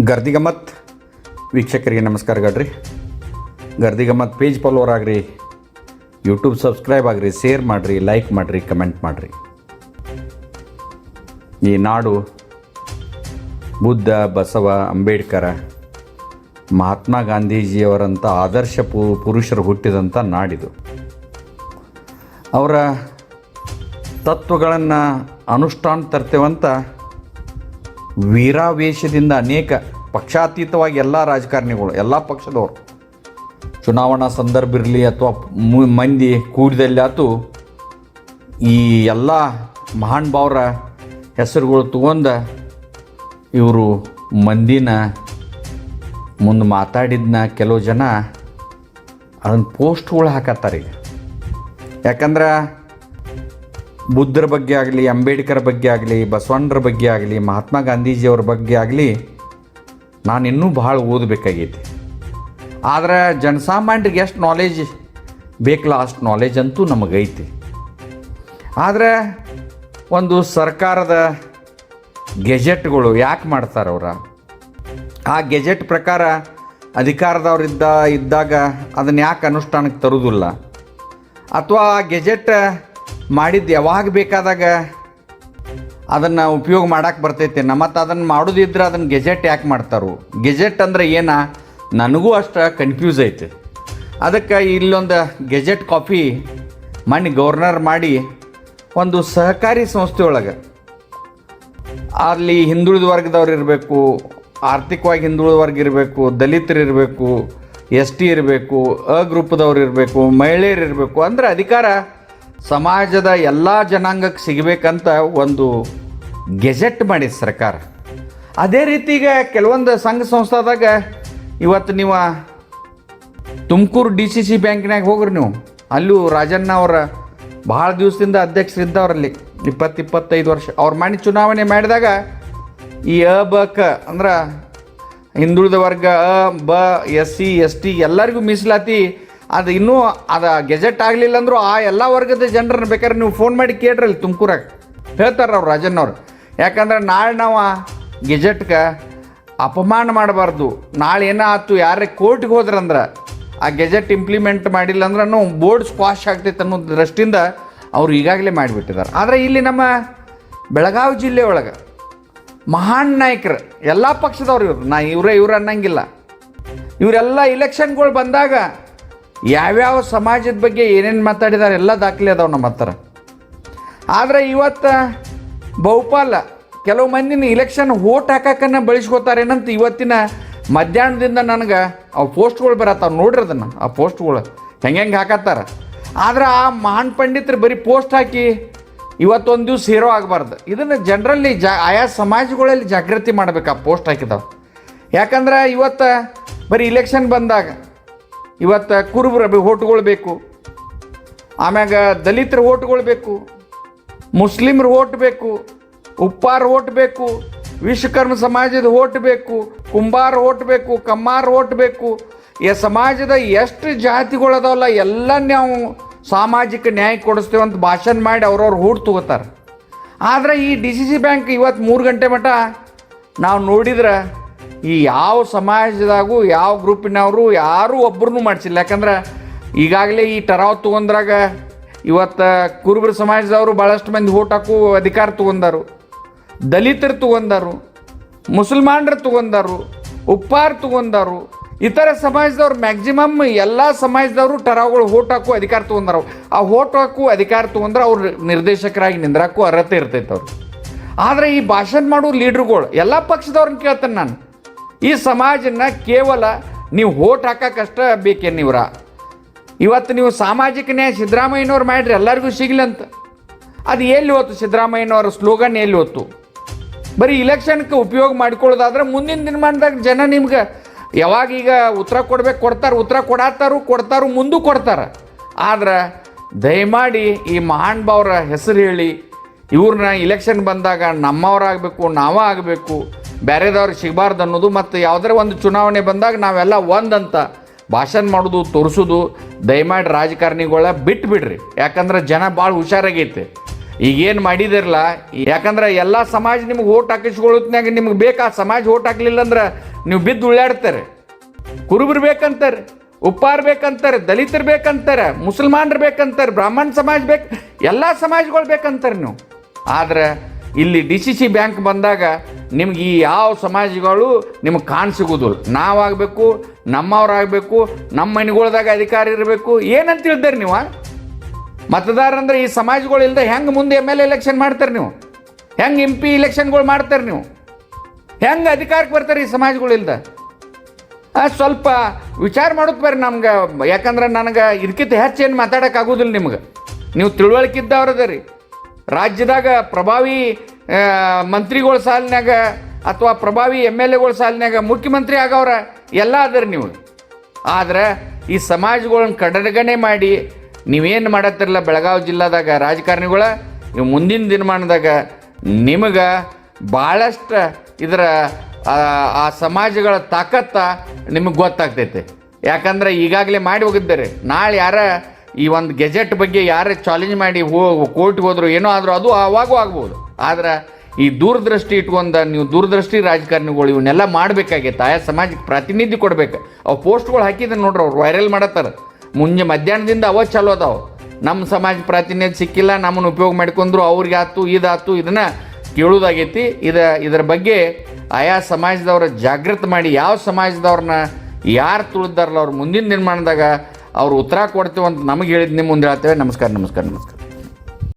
ಗರ್ದಿಗಮ್ಮತ್ ವೀಕ್ಷಕರಿಗೆ ನಮಸ್ಕಾರ ಗಡ್ರಿ. ಗರ್ದಿಗಮ್ಮತ್ ಪೇಜ್ ಫಾಲೋವರ್ ಆಗ್ರಿ. ಯೂಟ್ಯೂಬ್ ಸಬ್ಸ್ಕ್ರೈಬ್ ಆಗ್ರಿ ಶೇರ್ ಮಾಡಿರಿ ಲೈಕ್ ಮಾಡಿರಿ ಕಮೆಂಟ್ ಮಾಡಿರಿ. ಈ ನಾಡು ಬುದ್ಧ, ಬಸವ, ಅಂಬೇಡ್ಕರ, ಮಹಾತ್ಮ ಗಾಂಧೀಜಿಯವರಂಥ ಆದರ್ಶ ಪು, ಪುರುಷರು ಹುಟ್ಟಿದಂಥ ನಾಡಿದು. ಅವರ ತತ್ವಗಳನ್ನು ಅನುಷ್ಠಾನ ತರ್ತೇವಂತ ವೀರಾವೇಶದಿಂದ ಅನೇಕ ಪಕ್ಷಾತೀತವಾಗಿ ಎಲ್ಲ ರಾಜಕಾರಣಿಗಳು, ಎಲ್ಲ ಪಕ್ಷದವರು. ಚುನಾವಣಾ ಸಂದರ್ಭ ಇರಲಿ ಅಥವಾ ಮಂದಿ ಕೂಡಿದಲ್ಲಿ ಈ ಎಲ್ಲ ಮಹಾನ್ ಭಾವರ ಹೆಸರುಗಳು ತಗೊಂಡ ಇವರು ಮಂದಿನ ಮುಂದೆ ಮಾತಾಡಿದ್ನ ಕೆಲವು ಜನ ಅದನ್ನು ಪೋಸ್ಟ್ಗಳು ಹಾಕತ್ತಾರೆ ಯಾಕಂದ್ರೆ ಬುದ್ಧರ ಬಗ್ಗೆ ಆಗಲಿ, ಅಂಬೇಡ್ಕರ್ ಬಗ್ಗೆ ಆಗಲಿ, ಬಸವಣ್ಣರ ಬಗ್ಗೆ ಆಗಲಿ, ಮಹಾತ್ಮ ಗಾಂಧೀಜಿಯವ್ರ ಬಗ್ಗೆ ಆಗಲಿ ನಾನು ಇನ್ನೂ ಭಾಳ ಓದಬೇಕಾಗೈತಿ. ಆದರೆ ಜನಸಾಮಾನ್ಯರಿಗೆ ಎಷ್ಟು ನಾಲೆಜ್ ಬೇಕಲ್ಲ ಅಷ್ಟು ನಾಲೆಜ್ ಅಂತೂ ನಮಗೈತಿ. ಆದರೆ ಒಂದು ಸರ್ಕಾರದ ಗೆಜೆಟ್ಗಳು ಯಾಕೆ ಮಾಡ್ತಾರೆ ಅವ್ರ? ಆ ಗೆಜೆಟ್ ಪ್ರಕಾರ ಅಧಿಕಾರದವರಿದ್ದ ಇದ್ದಾಗ ಅದನ್ನು ಯಾಕೆ ಅನುಷ್ಠಾನಕ್ಕೆ ತರುವುದಿಲ್ಲ ಅಥವಾ ಆ ಗೆಜೆಟ್ ಮಾಡಿದ್ದು ಯಾವಾಗ ಬೇಕಾದಾಗ ಅದನ್ನು ಉಪಯೋಗ ಮಾಡಕ್ಕೆ ಬರ್ತೈತೆ. ಮತ್ತು ಅದನ್ನು ಮಾಡೋದಿದ್ರೆ ಅದನ್ನು ಗೆಜೆಟ್ ಯಾಕೆ ಮಾಡ್ತಾರು? ಗೆಜೆಟ್ ಅಂದ್ರೆ ಏನ? ನನಗೂ ಅಷ್ಟು ಕನ್ಫ್ಯೂಸ್ ಐತೆ. ಅದಕ್ಕೆ ಇಲ್ಲೊಂದು ಗೆಜೆಟ್ ಕಾಪಿ ಮಣ್ಣು ಗವರ್ನರ್ ಮಾಡಿ ಒಂದು ಸಹಕಾರಿ ಸಂಸ್ಥೆಯೊಳಗೆ ಅಲ್ಲಿ ಹಿಂದುಳಿದ ವರ್ಗದವ್ರು ಇರಬೇಕು, ಆರ್ಥಿಕವಾಗಿ ಹಿಂದುಳಿದ ವರ್ಗ ಇರಬೇಕು, ದಲಿತರು ಇರಬೇಕು, ಎಸ್ ಟಿ ಇರಬೇಕು ಅ ಗ್ರೂಪ್ದವ್ರು ಇರಬೇಕು, ಮಹಿಳೆಯರು ಇರಬೇಕು, ಅಂದರೆ ಅಧಿಕಾರ ಸಮಾಜದ ಎಲ್ಲ ಜನಾಂಗಕ್ಕೆ ಸಿಗಬೇಕಂತ ಒಂದು ಗೆಜೆಟ್ ಮಾಡಿದ ಸರ್ಕಾರ. ಅದೇ ರೀತಿ ಈಗ ಕೆಲವೊಂದು ಸಂಘ ಸಂಸ್ಥಾದಾಗ ಇವತ್ತು ನೀವು ತುಮಕೂರು ಡಿ ಸಿ ಸಿ ಬ್ಯಾಂಕ್ನಾಗ ಹೋಗ್ರಿ ನೀವು. ಅಲ್ಲೂ ರಾಜಣ್ಣ ಅವರ ಭಾಳ ದಿವಸದಿಂದ ಅಧ್ಯಕ್ಷರಿದ್ದವ್ರಲ್ಲಿ ಇಪ್ಪತ್ತು ಇಪ್ಪತ್ತೈದು ವರ್ಷ ಅವ್ರು ಮಾಡಿ ಚುನಾವಣೆ ಮಾಡಿದಾಗ ಈ ಅ, ಬ, ಕ ಅಂದ್ರೆ ಹಿಂದುಳಿದ ವರ್ಗ ಅ, ಬ, ಎಸ್, ಸಿ, ಎಸ್, ಟಿ ಎಲ್ಲರಿಗೂ ಮೀಸಲಾತಿ ಅದು ಇನ್ನೂ ಅದು ಗೆಜೆಟ್ ಆಗಲಿಲ್ಲ ಅಂದರೂ ಆ ಎಲ್ಲ ವರ್ಗದ ಜನರನ್ನ ಬೇಕಾದ್ರೆ ನೀವು ಫೋನ್ ಮಾಡಿ ಕೇಳ್ರಿ ತುಮಕೂರಾಗ. ಹೇಳ್ತಾರೆ ಅವ್ರು ರಾಜಣ್ಣವ್ರು ಯಾಕಂದ್ರೆ ನಾಳೆ ನಾವು ಗೆಜೆಟ್ಗೆ ಅಪಮಾನ ಮಾಡಬಾರ್ದು. ನಾಳೆ ಏನೋ ಆಯ್ತು ಯಾರೇ ಕೋರ್ಟ್ಗೆ ಹೋದ್ರಂದ್ರೆ, ಆ ಗೆಜೆಟ್ ಇಂಪ್ಲಿಮೆಂಟ್ ಮಾಡಿಲ್ಲ ಅಂದ್ರೆ ಬೋರ್ಡ್ ಸ್ಕ್ವಾಶ್ ಆಗ್ತೈತೆ ಅನ್ನೋ ದೃಷ್ಟಿಯಿಂದ ಅವರು ಈಗಾಗಲೇ ಮಾಡಿಬಿಟ್ಟಿದ್ದಾರೆ ಆದರೆ ಇಲ್ಲಿ ನಮ್ಮ ಬೆಳಗಾವಿ ಜಿಲ್ಲೆ ಒಳಗೆ ಮಹಾನ್ ನಾಯಕರು, ಎಲ್ಲ ಪಕ್ಷದವ್ರು ಇವರು. ನಾ ಇವರೇ ಇವ್ರು ಅನ್ನಂಗಿಲ್ಲ. ಇವರೆಲ್ಲ ಇಲೆಕ್ಷನ್ಗಳು ಬಂದಾಗ ಯಾವ್ಯಾವ ಸಮಾಜದ ಬಗ್ಗೆ ಏನೇನು ಮಾತಾಡಿದಾರೆ ಎಲ್ಲ ದಾಖಲೆ ಅದಾವೆ ನಮ್ಮ ಹತ್ರ. ಆದರೆ ಇವತ್ತು ಬಹುಪಾಲ ಕೆಲವು ಮಂದಿನ ಇಲೆಕ್ಷನ್ ಓಟ್ ಹಾಕಕ್ಕನ್ನ ಬಳಸ್ಕೋತಾರೇನಂತ ಇವತ್ತಿನ ಮಧ್ಯಾಹ್ನದಿಂದ ನನಗೆ ಆ ಪೋಸ್ಟ್ಗಳು ಬರತ್ತಾವ ನೋಡ್ರಿ ಅದನ್ನು, ಆ ಪೋಸ್ಟ್ಗಳು ಹೆಂಗೆ ಹೆಂಗೆ ಹಾಕತ್ತಾರ. ಆದ್ರೆ ಆ ಮಹಾನ್ ಪಂಡಿತರು ಬರೀ ಪೋಸ್ಟ್ ಹಾಕಿ ಇವತ್ತೊಂದು ದಿವ್ಸ ಹೀರೋ ಆಗಬಾರ್ದು. ಇದನ್ನು ಜನರಲ್ಲಿ ಜಾ, ಆಯಾ ಸಮಾಜಗಳಲ್ಲಿ ಜಾಗೃತಿ ಮಾಡ್ಬೇಕು ಆ ಪೋಸ್ಟ್ ಹಾಕಿದಾವೆ. ಯಾಕಂದ್ರೆ ಇವತ್ತು ಬರೀ ಇಲೆಕ್ಷನ್ ಬಂದಾಗ ಇವತ್ತು ಕುರುಬರ ಓಟ್ಗಳು ಬೇಕು ಆಮ್ಯಾಗ ದಲಿತರ ಓಟ್ಗಳು ಬೇಕು ಮುಸ್ಲಿಮ್ರ ಓಟ್ ಬೇಕು ಉಪ್ಪಾರ ಓಟ್ ಬೇಕು ವಿಶ್ವಕರ್ಮ ಸಮಾಜದ ಓಟ್ ಬೇಕು ಕುಂಬಾರ ಓಟ್ ಬೇಕು ಕಮ್ಮಾರ ಓಟ್ ಬೇಕು ಈ ಸಮಾಜದ ಎಷ್ಟು ಜಾತಿಗಳು ಅದಾವಲ್ಲ ಎಲ್ಲ ನಾವು ಸಾಮಾಜಿಕ ನ್ಯಾಯ ಕೊಡಿಸ್ತೇವೆ ಅಂತ ಭಾಷಣ ಮಾಡಿ ಅವ್ರವ್ರು ಹೂಡ್ ತಗೋತಾರೆ. ಆದರೆ ಈ ಡಿ ಸಿ ಸಿ ಬ್ಯಾಂಕ್ ಇವತ್ತು ಮೂರು ಗಂಟೆ ಮಟ್ಟ ನಾವು ನೋಡಿದ್ರೆ ಈ ಯಾವ ಸಮಾಜದಾಗೂ, ಯಾವ ಗ್ರೂಪಿನವರು ಯಾರೂ ಒಬ್ಬರನ್ನೂ ಮಾಡಿಸಿಲ್ಲ. ಯಾಕಂದ್ರೆ ಈಗಾಗಲೇ ಈ ಟರಾವ್ ತೊಗೊಂಡ್ರಾಗ ಇವತ್ತು ಕುರುಬರ ಸಮಾಜದವರು ಭಾಳಷ್ಟು ಮಂದಿ ಓಟ್ ಹಾಕು ಅಧಿಕಾರ ತೊಗೊಂಡರು. ದಲಿತರು ತೊಗೊಂಡರು, ಮುಸಲ್ಮಾನರು ತೊಗೊಂಡರು, ಉಪ್ಪಾರ್ ತೊಗೊಂಡರು, ಇತರ ಸಮಾಜದವ್ರು ಮ್ಯಾಕ್ಸಿಮಮ್ ಎಲ್ಲ ಸಮಾಜದವರು ಟರಾವ್ಗಳು ಓಟ್ ಹಾಕು ಅಧಿಕಾರ ತೊಗೊಂಡರು. ಆ ಓಟ್ ಹಾಕು ಅಧಿಕಾರ ತೊಗೊಂಡ್ರೆ ಅವ್ರು ನಿರ್ದೇಶಕರಾಗಿ ನಿಂದ್ರಾಕು ಅರ್ಹತೆ ಇರ್ತೈತೆ ಅವ್ರು ಆದರೆ ಈ ಭಾಷಣ ಮಾಡೋ ಲೀಡ್ರುಗಳು ಎಲ್ಲ ಪಕ್ಷದವ್ರನ್ನ ಕೇಳ್ತೇನೆ ನಾನು. ಈ ಸಮಾಜನ ಕೇವಲ ನೀವು ಓಟ್ ಹಾಕಕ್ಕಷ್ಟ ಬೇಕೇನು ಇವರ ಇವತ್ತು ನೀವು ಸಾಮಾಜಿಕ ನ್ಯಾಯ ಸಿದ್ದರಾಮಯ್ಯನವ್ರು ಮಾಡಿರಿ ಎಲ್ಲರಿಗೂ ಸಿಗ್ಲಂತ ಅದು ಎಲ್ಲಿ ಹೊತ್ತು ಸಿದ್ದರಾಮಯ್ಯನವರ ಸ್ಲೋಗನ್ ಎಲ್ಲಿ ಹೊತ್ತು ಬರೀ ಇಲೆಕ್ಷನ್ಗೆ ಉಪಯೋಗ ಮಾಡ್ಕೊಳ್ಳೋದಾದ್ರೆ ಮುಂದಿನ ದಿನಮಾನದಾಗ ಜನ ನಿಮ್ಗೆ ಯಾವಾಗ ಈಗ ಉತ್ತರ ಕೊಡ್ಬೇಕು ಕೊಡ್ತಾರೆ, ಉತ್ತರ ಕೊಡತ್ತಾರು ಕೊಡ್ತಾರು ಮುಂದೂ ಕೊಡ್ತಾರೆ. ಆದ್ರೆ ದಯಮಾಡಿ ಈ ಮಹಾನ್ ಭಾವರ ಹೆಸರು ಹೇಳಿ, ಇವ್ರನ್ನ ಇಲೆಕ್ಷನ್ ಬಂದಾಗ ನಮ್ಮವರಾಗಬೇಕು, ನಾವೇ ಆಗಬೇಕು ಬೇರೆದವ್ರಿಗೆ ಸಿಗಬಾರ್ದು ಅನ್ನೋದು ಮತ್ತು ಯಾವುದರ ಒಂದು ಚುನಾವಣೆ ಬಂದಾಗ ನಾವೆಲ್ಲ ಒಂದಂತ ಭಾಷಣ ಮಾಡೋದು, ತೋರಿಸೋದು, ದಯಮಾಡಿ ರಾಜಕಾರಣಿಗಳ ಬಿಟ್ಟು ಬಿಡ್ರಿ ಯಾಕಂದ್ರೆ ಜನ ಭಾಳ ಹುಷಾರಾಗೈತೆ. ಈಗೇನು ಮಾಡಿದಿರಲ್ಲ, ಯಾಕಂದ್ರೆ ಎಲ್ಲ ಸಮಾಜ ನಿಮ್ಗೆ ಓಟ್ ಹಾಕಿಸ್ಕೊಳ್ಳೋತ್ನಾಗ ನಿಮ್ಗೆ ಬೇಕಾ ಸಮಾಜ ಓಟ್ ಹಾಕ್ಲಿಲ್ಲ ಅಂದ್ರೆ ನೀವು ಬಿದ್ದು ಉಳ್ಳಾಡ್ತಾರೆ. ಕುರುಬರು ಬೇಕಂತಾರೆ, ಉಪ್ಪಾರು ಬೇಕಂತಾರೆ, ದಲಿತರು ಬೇಕಂತಾರೆ, ಮುಸಲ್ಮಾನರು ಬೇಕಂತಾರೆ, ಬ್ರಾಹ್ಮಣ ಸಮಾಜ ಬೇಕು, ಎಲ್ಲ ಸಮಾಜಗಳು ಬೇಕಂತಾರೆ ನೀವು. ಆದ್ರೆ ಇಲ್ಲಿ ಡಿ ಸಿ ಸಿ ಬ್ಯಾಂಕ್ ಬಂದಾಗ ನಿಮ್ಗೆ ಈ ಯಾವ ಸಮಾಜಗಳು ನಿಮ್ಗೆ ಕಾಣ ಸಿಗೋದಿಲ್ಲ. ನಾವಾಗಬೇಕು, ನಮ್ಮವ್ರಾಗಬೇಕು, ನಮ್ಮ ಮನೆಗಳ್ದಾಗ ಅಧಿಕಾರಿ ಇರಬೇಕು, ಏನಂತ ಹೇಳ್ದಾರೆ ನೀವು? ಮತದಾರ ಅಂದ್ರೆ ಈ ಸಮಾಜಗಳು ಇಲ್ಲದೆ ಹೆಂಗೆ ಮುಂದೆ ಎಂ ಎಲ್ ಎಲೆಕ್ಷನ್ ಮಾಡ್ತಾರೆ ನೀವು? ಹೆಂಗೆ ಎಂ ಪಿ ಇಲೆಕ್ಷನ್ಗಳು ಮಾಡ್ತಾರೆ ನೀವು? ಹೆಂಗೆ ಅಧಿಕಾರಕ್ಕೆ ಬರ್ತಾರೆ ಈ ಸಮಾಜಗಳಿಲ್ದ ಸ್ವಲ್ಪ ವಿಚಾರ ಮಾಡೋದು ಬರ್ರಿ ನಮ್ಗೆ. ಯಾಕಂದ್ರೆ ನನಗೆ ಇದಕ್ಕಿಂತ ಹೆಚ್ಚೇನು ಮಾತಾಡೋಕ್ಕಾಗೋದಿಲ್ಲ ನಿಮ್ಗೆ. ನೀವು ತಿಳುವಳಿಕೆ ಇದ್ದವ್ರದ ರೀ ರಾಜ್ಯದಾಗ ಪ್ರಭಾವಿ ಮಂತ್ರಿಗಳ ಸಾಲಿನಾಗ ಅಥವಾ ಪ್ರಭಾವಿ ಎಂ ಎಲ್ ಎಗಳ ಸಾಲಿನಾಗ ಮುಖ್ಯಮಂತ್ರಿ ಆಗವ್ರ ಎಲ್ಲ ಅದರ ನೀವು. ಆದ್ರೆ ಈ ಸಮಾಜಗಳನ್ನ ಕಡೆಗಣೆ ಮಾಡಿ ನೀವೇನು ಮಾಡತ್ತಿರಲ್ಲ ಬೆಳಗಾವಿ ಜಿಲ್ಲಾದಾಗ ರಾಜಕಾರಣಿಗಳ ನೀವು ಮುಂದಿನ ದಿನಮಾನದಾಗ ನಿಮಗೆ ಭಾಳಷ್ಟು ಇದರ ಆ, ಸಮಾಜಗಳ ತಾಕತ್ತ ನಿಮಗೆ ಗೊತ್ತಾಗ್ತೈತೆ. ಯಾಕಂದ್ರೆ ಈಗಾಗಲೇ ಮಾಡಿ ಹೋಗಿದ್ದಾರೆ. ನಾಳೆ ಯಾರ ಈ ಒಂದು ಗೆಜೆಟ್ ಬಗ್ಗೆ ಯಾರೇ ಚಾಲೆಂಜ್ ಮಾಡಿ ಹೋ ಕೋರ್ಟ್ಗೆ ಹೋದ್ರು ಏನೋ ಆದರೂ ಅದು ಆವಾಗೂ ಆಗ್ಬೋದು. ಆದ್ರೆ ಈ ದೂರದೃಷ್ಟಿ ಇಟ್ಕೊಂಡ ನೀವು ದೂರದೃಷ್ಟಿ ರಾಜಕಾರಣಿಗಳು ಇವನ್ನೆಲ್ಲ ಮಾಡಬೇಕಾಗೈತೆ. ಆಯಾ ಸಮಾಜಕ್ಕೆ ಪ್ರಾತಿನಿಧ್ಯ ಕೊಡ್ಬೇಕು. ಅವು ಪೋಸ್ಟ್ಗಳು ಹಾಕಿದ್ರೆ ನೋಡ್ರಿ ಅವ್ರು ವೈರಲ್ ಮಾಡತ್ತಾರೆ. ಮುಂಜೆ ಮಧ್ಯಾಹ್ನದಿಂದ ಅವ ಚಲೋ ಅದಾವೆ. ನಮ್ಮ ಸಮಾಜ ಪ್ರಾತಿನಿಧ್ಯ ಸಿಕ್ಕಿಲ್ಲ, ನಮ್ಮನ್ನು ಉಪಯೋಗ ಮಾಡ್ಕೊಂಡ್ರು ಅವ್ರಿಗೆ ಆತು, ಇದಾತು, ಇದನ್ನು ಕೇಳೋದಾಗೈತಿ. ಇದ, ಇದರ ಬಗ್ಗೆ ಆಯಾ ಸಮಾಜದವ್ರ ಜಾಗೃತ ಮಾಡಿ, ಯಾವ ಸಮಾಜದವ್ರನ್ನ ಯಾರು ತುಳಿದಾರಲ್ಲ ಅವ್ರ ಮುಂದಿನ ನಿರ್ಮಾಣದಾಗ ಅವ್ರು ಉತ್ತರ ಕೊಡ್ತೀವಿ ಅಂತ ನಮಗೆ ಹೇಳಿದ್ ನಿಮ್ಮ ಮುಂದೆ ಹೇಳ್ತೇವೆ. ನಮಸ್ಕಾರ ನಮಸ್ಕಾರ ನಮಸ್ಕಾರ.